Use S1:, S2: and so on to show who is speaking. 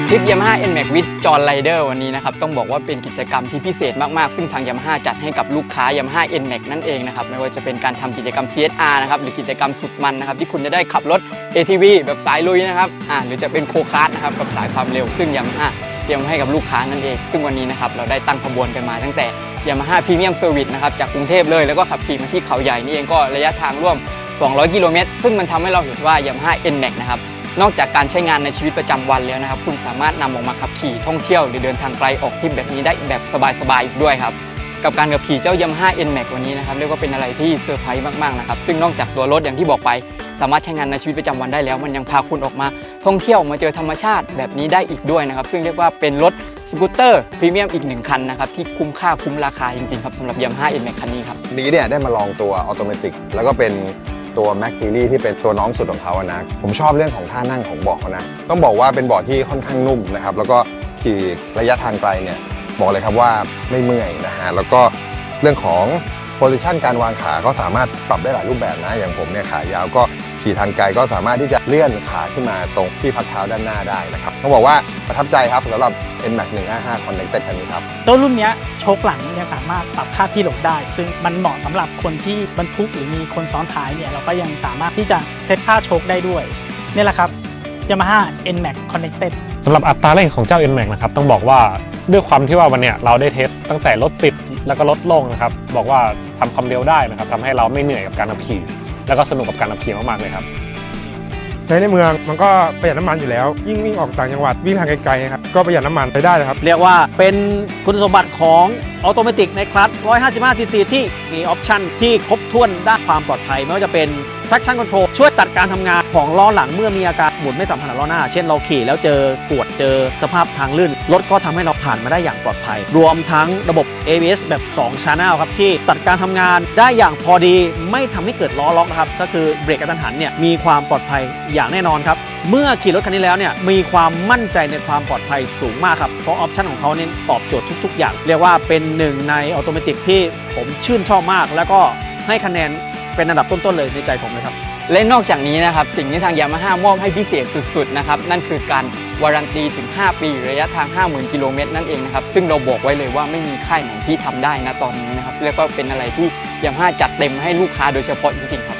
S1: รับทริป Yamaha NMAX with John Rider วันนี้นะครับต้องบอกว่าเป็นกิจกรรมที่พิเศษมากๆ ซึ่งทาง Yamaha จัดให้กับลูกค้า Yamaha NMAX นั่นเองนะครับไม่ว่าจะเป็นการทำกิจกรรม CSR นะครับหรือกิจกรรมสุดมันนะครับที่คุณจะได้ขับรถ ATV แบบสายลุยนะครับอ่าหรือจะเป็นโคคาร์ดนะครับกับสายความเร็วซึ่ง Yamaha เตรียมให้กับลูกค้านั่นเอง ซึ่งวันนี้นะครับเราได้ตั้งขบวนกันมาตั้งแต่ Yamaha Premium Service นะครับจากกรุงเทพเลยแล้วก็ขับขี่มาที่เขาใหญ่นี่เองก็ระยะทางร่วม 200 กิโลเมตรซึ่งมันทำให้เราเห็นว่า Yamaha NMAX นะครับ นอกจากการใช้งานในชีวิตประจำวันแล้วนะครับ คุณสามารถนำออกมาขับขี่ท่องเที่ยวหรือเดินทางไกลออกทริปแบบนี้ได้แบบสบายๆอีกด้วยครับกับการขับขี่เจ้า Yamaha NMAX วันนี้นะครับเรียกว่าเป็นอะไรที่เซอร์ไพรส์มากๆนะครับซึ่งนอกจากตัวรถอย่างที่บอกไป สามารถใช้งานในชีวิตประจำวันได้แล้ว มันยังพาคุณออกมาท่องเที่ยวมาเจอธรรมชาติแบบนี้ได้อีกด้วยนะครับซึ่งเรียกว่าเป็นรถสกูตเตอร์พรีเมียมอีกหนึ่งคันนะครับที่คุ้มค่าคุ้มราคาจริงๆครับสำหรับ Yamaha NMAX คันนี้ครับ
S2: นี้เนี่ยได้มาลองตัวออโตเมติกแล้วก็เป็น ตัว Max Series ที่เป็นตัวน้องสุดของเขาอะนะผมชอบเรื่องของท่านั่งของเบาะเขานะ ต้องบอกว่าเป็นเบาะที่ค่อนข้างนุ่มนะครับ แล้วก็ขี่ระยะทางไกลเนี่ยบอกเลยครับว่าไม่เมื่อยนะฮะแล้วก็เรื่องของ โพซิชันการวางขาก็สามารถปรับได้หลายรูปแบบนะ อย่างผมเนี่ยขายาวก็ขี่ทางไกลก็สามารถที่จะเลื่อนขาขึ้นมาตรงที่พักเท้าด้านหน้าได้นะครับต้องบอกว่าประทับใจครับสำหรับ NMAX 155 Connected คันนี้ครับ
S3: ตัวรุ่นเนี้ยโชคหลังยังสามารถปรับค่าที่หลบได้ ซึ่งมันเหมาะสำหรับคนที่บรรทุกหรือมีคนซ้อนท้ายเนี่ยเราก็ยังสามารถที่จะเซตค่าโชคได้ด้วยนี่แหละครับ Yamaha NMAX Connected
S4: สำหรับอัตราเร่งของเจ้า NMAX นะครับต้องบอกว่า ด้วยความที่ว่าวันเนี้ยเราได้เทสตั้งแต่รถติดแล้วก็รถโล่งนะครับ บอกว่าทำความเร็วได้นะครับทำให้เราไม่เหนื่อยกับการขับขี่ แล้วก็สนุกกับการขับขี่มากๆเลยครับ
S5: ใช้ในเมืองมันก็ประหยัดน้ำมันอยู่แล้ว ยิ่งวิ่งออกต่างจังหวัดวิ่งทางไกลๆครับก็ประหยัดน้ำมันไปได้เลยครับ
S6: เรียกว่าเป็นคุณสมบัติของออโตเมติกในคลัส155 cc ที่มีออปชันที่ครบถ้วนด้านความปลอดภัยไม่ว่าจะเป็น traction control ช่วยตัดการทำงานของล้อหลังเมื่อมีอาการหมุนไม่สัมพันธ์กับล้อหน้า เช่นเราขี่แล้วเจอกวดเจอสภาพทางลื่น รถก็ทำให้เราผ่านมาได้อย่างปลอดภัย รวมทั้งระบบ ABS แบบ 2 Channel ครับ ที่ตัดการทำงานได้อย่างพอดีไม่ทำให้เกิดล้อล็อกนะครับก็คือเบรกกระทันหันเนี่ยมีความปลอดภัยอย่างแน่นอนครับเมื่อขี่รถคันนี้แล้วเนี่ยมีความมั่นใจในความปลอดภัยสูงมากครับเพราะออปชันของเขาเนี่ยตอบโจทย์ทุก ๆ อย่าง เรียกว่าเป็นหนึ่งในออโตเมติกที่ผมชื่นชอบมาก แล้วก็ให้คะแนน เป็นอันดับต้นๆเลยในใจผมเลยครับ
S1: และนอกจากนี้นะครับ สิ่งที่ทางยามาฮ่ามอบให้พิเศษสุดๆนะครับ นั่นคือการวารันตีถึง 5 ปีระยะทาง 50,000 กิโลเมตรนั่นเองนะครับ ซึ่งเราบอกไว้เลยว่าไม่มีค่ายไหนที่ทำได้นะตอนนี้นะครับเรียกว่าเป็นอะไรที่ยามาฮ่าจัดเต็มให้ลูกค้าโดยเฉพาะจริงๆครับ